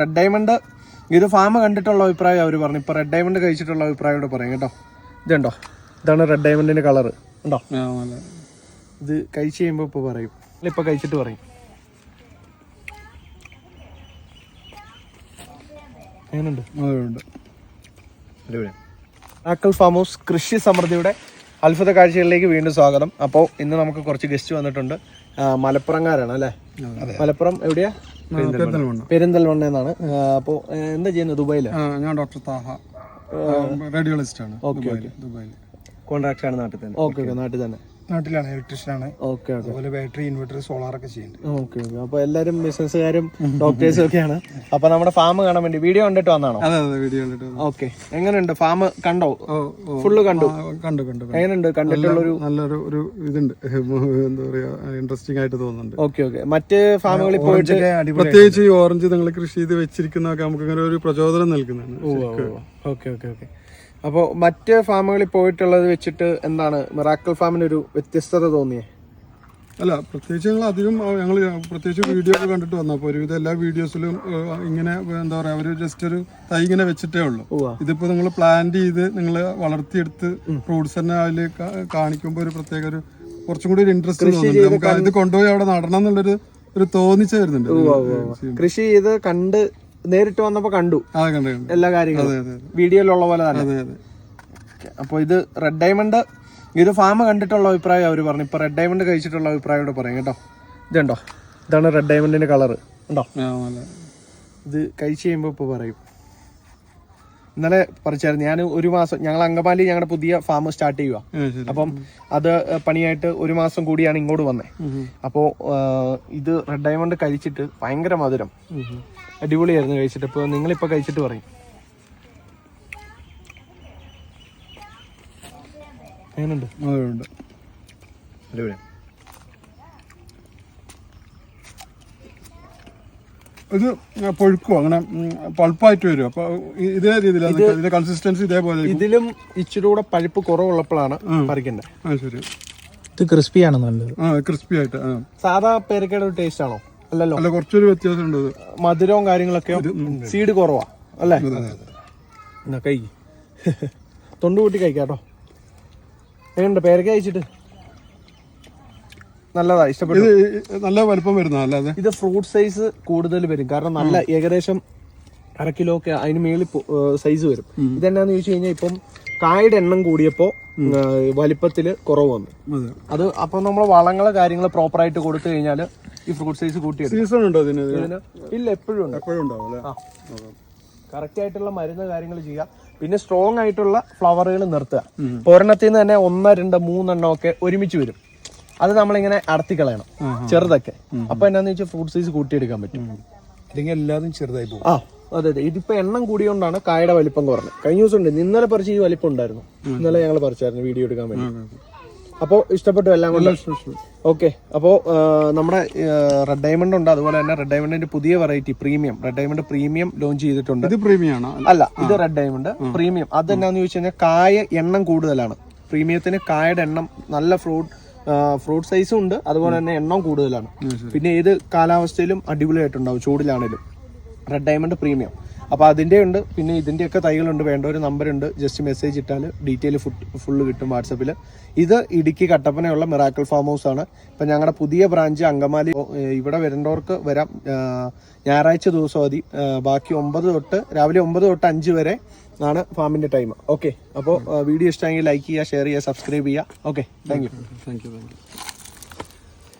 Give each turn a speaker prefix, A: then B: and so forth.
A: Red diamond ഇത് farm കണ്ടിട്ടുള്ള അഭിപ്രായം അവർ പറഞ്ഞു. ഇപ്പൊ റെഡ് ഡയമണ്ട് കഴിച്ചിട്ടുള്ള അഭിപ്രായം കൂടെ പറയും. കേട്ടോ? ഇതുണ്ടോ? ഇതാണ് റെഡ് ഡയമണ്ടിന്റെ കളർ ഉണ്ടോ? ഇത് കഴിച്ച് കഴിയുമ്പോൾ ഇപ്പോൾ പറയും. ഇപ്പോൾ ഇപ്പൊ കഴിച്ചിട്ട് പറയും. ആക്കൽ ഫാം ഹൗസ് കൃഷി സമൃദ്ധിയുടെ അത്ഭുത കാഴ്ചകളിലേക്ക് വീണ്ടും സ്വാഗതം. അപ്പോൾ ഇന്ന് നമുക്ക് കുറച്ച് ഗസ്റ്റ് വന്നിട്ടുണ്ട്. മലപ്പുറംകാരാണ് അല്ലേ? മലപ്പുറം എവിടെയാ? പെരിന്തൽമണ്ണ. എന്നാണ്. അപ്പോൾ എന്താ ചെയ്യുന്നത് ദുബായിൽ?
B: ഞാൻ ഡോക്ടർ താഹ. റേഡിയോളജിസ്റ്റ് ആണ് ദുബായിൽ
C: കോൺട്രാക്ട് ആണ് നാട്ടിൽ തന്നെ.
A: ഓക്കെ. ഓക്കെ നാട്ടിൽ തന്നെ.
B: നാട്ടിലാണ് ഇലക്ട്രീഷ്യനാണ്
A: ഓക്കെ ഓക്കെ
B: അതുപോലെ ബാറ്ററി ഇൻവെർട്ടർ സോളാർ ഒക്കെ ചെയ്യുന്നുണ്ട്.
A: ഓക്കെ ഓക്കെ അപ്പോൾ എല്ലാരും ബിസിനസ്സുകാരും ഡോക്ടേഴ്സും ഒക്കെയാണ്. അപ്പൊ നമ്മുടെ ഫാം കാണാൻ വേണ്ടി വീഡിയോ കണ്ടിട്ട് വന്നാണോ?
B: അതെ അതെ വീഡിയോ കണ്ടിട്ട്
A: ഓക്കെ എങ്ങനെയുണ്ട്? ഫാം കണ്ടോ? ഫുള്ള് കണ്ടു?
B: കണ്ടു കണ്ടു.
A: എങ്ങനെയുണ്ട്? കണ്ടിട്ടുള്ളൊരു
B: നല്ലൊരു ഒരു ഇതുണ്ട്. എന്താ പറയാ ഇൻട്രസ്റ്റിംഗ് ആയിട്ട് തോന്നുന്നുണ്ട്.
A: ഓക്കെ ഓക്കെ മറ്റ് ഫാമുകളിൽ പോയിട്ട്
B: പ്രത്യേകിച്ച് ഈ ഓറഞ്ച് നിങ്ങൾ കൃഷി ചെയ്ത് വെച്ചിരിക്കുന്നതൊക്കെ നമുക്ക് ഇങ്ങനെ ഒരു പ്രചോദനം നൽകുന്നതാണ്
A: ഓക്കെ ഓക്കെ ഓക്കെ. അപ്പോൾ മറ്റ് ഫാമുകളിൽ പോയിട്ടുള്ളത് വെച്ചിട്ട് എന്താണ് മിറാക്കിൾ ഫാമിന് ഒരു വ്യത്യസ്തത തോന്നിയേ?
B: അല്ല പ്രത്യേകിച്ച് ഞങ്ങൾ അധികം ഞങ്ങൾ പ്രത്യേകിച്ച് വീഡിയോ ഒക്കെ കണ്ടിട്ട് വന്നപ്പോൾ ഒരുവിധം എല്ലാ വീഡിയോസിലും ഇങ്ങനെ എന്താ പറയുക അവർ ജസ്റ്റ് ഒരു തൈ ഇങ്ങനെ വെച്ചിട്ടേ ഉള്ളൂ.
A: ഇതിപ്പോൾ
B: ഇതിപ്പോ നിങ്ങൾ പ്ലാന്റ് ചെയ്ത് നിങ്ങൾ വളർത്തിയെടുത്ത് ഫ്രൂട്ട്സ് തന്നെ അതിൽ കാണിക്കുമ്പോൾ ഒരു പ്രത്യേക ഒരു കുറച്ചും കൂടി ഒരു ഇൻട്രസ്റ്റ് തോന്നുന്നുണ്ട്. നമുക്ക് ഇത് കൊണ്ടുപോയി അവിടെ നടണം എന്നുള്ളൊരു ഒരു തോന്നിച്ചു വരുന്നുണ്ട്.
A: കൃഷി ചെയ്ത് കണ്ട് നേരിട്ട് വന്നപ്പോ കണ്ടു. എല്ലാ കാര്യങ്ങളും. വീഡിയോയിലുള്ള പോലെ തന്നെ. അപ്പോൾ ഇത് റെഡ് ഡയമണ്ട് ഇത് ഫാം കണ്ടിട്ടുള്ള അഭിപ്രായം അവർ പറഞ്ഞു. ഇപ്പൊ റെഡ് ഡയമണ്ട് കഴിച്ചിട്ടുള്ള അഭിപ്രായം കൂടെ പറയും കേട്ടോ. ഇതുണ്ടോ? ഇതാണ് റെഡ് ഡയമണ്ടിന്റെ കളർ ഉണ്ടോ? ഇത് കഴിച്ച് കഴിയുമ്പോൾ ഇപ്പോൾ പറയും. ഇന്നലെ പറിച്ചായിരുന്നു. ഞാൻ ഒരു മാസം ഞങ്ങൾ അങ്കമാലി ഞങ്ങളുടെ പുതിയ ഫാം സ്റ്റാർട്ട് ചെയ്യുക അപ്പം അത് പണിയായിട്ട് ഒരു മാസം കൂടിയാണ് ഇങ്ങോട്ട് വന്നത് അപ്പോൾ ഇത് റെഡ് ഡയമണ്ട് കഴിച്ചിട്ട് ഭയങ്കര മധുരം. അടിപൊളിയായിരുന്നു കഴിച്ചിട്ട്. ഇപ്പോൾ നിങ്ങളിപ്പോൾ കഴിച്ചിട്ട് പറയും. എങ്ങനെയുണ്ട്
B: അതെ, ഉണ്ട്.
C: അടിപൊളി
B: ഇത് പൊഴുക്കോ? അങ്ങനെ പൾപ്പായിട്ട് വരും അപ്പൊ ഇതേ രീതിയിലാണ് ഇതിന്റെ കൺസിസ്റ്റൻസി ഇതേപോലെ
A: ഇതിലും ഇച്ചിരി കൂടെ പഴുപ്പ് കുറവുള്ളപ്പോഴാണ് പറിക്കേണ്ടത്
B: ആ ശരി.
C: ഇത് ക്രിസ്പി ആണ് നല്ലത്.
B: ആ ക്രിസ്പി ആയിട്ട് ആ.
A: സാധാ പേരക്കയുടെ ടേസ്റ്റ് ആണോ? അല്ലല്ലോ.
B: അല്ല കുറച്ചൊരു വ്യത്യാസം ഉണ്ട് ഇത്
A: മധുരവും കാര്യങ്ങളൊക്കെ സീഡ് കുറവാ അല്ലേ? എന്നാ കൈ തൊണ്ട് കൂട്ടി കഴിക്കാട്ടോ. എങ്ങനെയുണ്ട് പേരക്ക കഴിച്ചിട്ട്. നല്ലതാ ഇഷ്ടപ്പെട്ടു.
B: ഇത് നല്ല വലുപ്പം വരുന്ന അല്ലാതെ.
A: ഇത് ഫ്രൂട്ട് സൈസ് കൂടുതൽ വരും. കാരണം നല്ല ഏകദേശം അര കിലോ ഒക്കെ അതിന് മേളിൽ സൈസ് വരും. ഇതെന്നാന്ന് ചോദിച്ചു കഴിഞ്ഞാൽ ഇപ്പം കായുടെ എണ്ണം കൂടിയപ്പോ വലിപ്പത്തിൽ കുറവ് വന്നു.
B: അതെ.
A: അപ്പൊ നമ്മൾ വളങ്ങൾ കാര്യങ്ങൾ പ്രോപ്പർ ആയിട്ട് കൊടുത്തു കഴിഞ്ഞാൽ ഈ ഫ്രൂട്ട് സൈസ് കൂട്ടിയെടുക്കും.
B: സീസൺ ഉണ്ടോ
A: ഇതിന് ഇല്ല എപ്പോഴും ഉണ്ട്.
B: എപ്പോഴും ഉണ്ടാവും
A: കറക്റ്റ് ആയിട്ടുള്ള മരുന്ന് കാര്യങ്ങൾ ചെയ്യുക. പിന്നെ സ്ട്രോങ് ആയിട്ടുള്ള ഫ്ലവറുകൾ നിർത്തുക. ഒരെണ്ണത്തിൽ നിന്ന് തന്നെ ഒന്ന് രണ്ട് മൂന്നെണ്ണം ഒക്കെ ഒരുമിച്ച് വരും. അത് നമ്മളിങ്ങനെ അടത്തി കളയണം ചെറുതൊക്കെ. അപ്പൊ എന്നാന്ന് വെച്ചാൽ ഫ്രൂട്ട് സൈസ് കൂട്ടിയെടുക്കാൻ പറ്റും.
B: അല്ലെങ്കിൽ എല്ലാതും ചെറുതായി പോകും
A: ആ അതെ അതെ. ഇതിപ്പോ എണ്ണം കൂടിയോണ്ടാണ് കായയുടെ വലിപ്പം കുറഞ്ഞത്. കഴിഞ്ഞ ദിവസം ഉണ്ട്. ഇന്നലെ പറിച്ച് ഈ വലിപ്പം ഉണ്ടായിരുന്നു. ഇന്നലെ ഞങ്ങൾ പറിച്ചായിരുന്നു വീഡിയോ എടുക്കാൻ വേണ്ടി. അപ്പോൾ ഇഷ്ടപ്പെട്ടു എല്ലാം കൊണ്ട്? ഓക്കെ. അപ്പോൾ നമ്മുടെ റെഡ് ഡയമണ്ട് ഉണ്ട്. അതുപോലെ തന്നെ റെഡ് ഡയമണ്ടിന്റെ പുതിയ variety premium red diamond premium launch ചെയ്തിട്ടുണ്ട്.
B: ഇത് പ്രീമിയം
A: അല്ല ഇത് റെഡ് ഡയമണ്ട് പ്രീമിയം അത് എന്നാന്ന് ചോദിച്ചു കഴിഞ്ഞാൽ കായ എണ്ണം കൂടുതലാണ്. പ്രീമിയത്തിന് കായയുടെ എണ്ണം നല്ല ഫ്രൂട്ട് ഫ്രൂട്ട് സൈസും ഉണ്ട്. അതുപോലെ തന്നെ എണ്ണം കൂടുതലാണ്. പിന്നെ ഏത് കാലാവസ്ഥയിലും അടിപൊളിയായിട്ടുണ്ടാവും. ചൂടിലാണേലും. റെഡ് ഡയമണ്ട് പ്രീമിയം അപ്പോൾ അതിന്റെ ഉണ്ട്. പിന്നെ ഇതിന്റെയൊക്കെ തൈകളുണ്ട്. വേണ്ട ഒരു നമ്പർ ഉണ്ട്. ജസ്റ്റ് മെസ്സേജ് ഇട്ടാൽ ഡീറ്റെയിൽ ഫുള്ള് കിട്ടും വാട്സപ്പിൽ ഇത് ഇടുക്കി കട്ടപ്പനയുള്ള മിറാക്കിൾ ഫാം ഹൗസ് ആണ്. ഇപ്പം ഞങ്ങളുടെ പുതിയ ബ്രാഞ്ച് അങ്കമാലി ഇവിടെ വരേണ്ടവർക്ക് വരാം. ഞായറാഴ്ച ദിവസം മതി. ബാക്കി ഒമ്പത് തൊട്ട് രാവിലെ ഒമ്പത് തൊട്ട് അഞ്ച് വരെ ആണ് ഫാമിന്റെ ടൈം ഓക്കെ അപ്പോൾ വീഡിയോ ഇഷ്ടമെങ്കിൽ ലൈക്ക് ചെയ്യുക ഷെയർ ചെയ്യുക സബ്സ്ക്രൈബ് ചെയ്യുക. Okay thank you
B: thank you thank you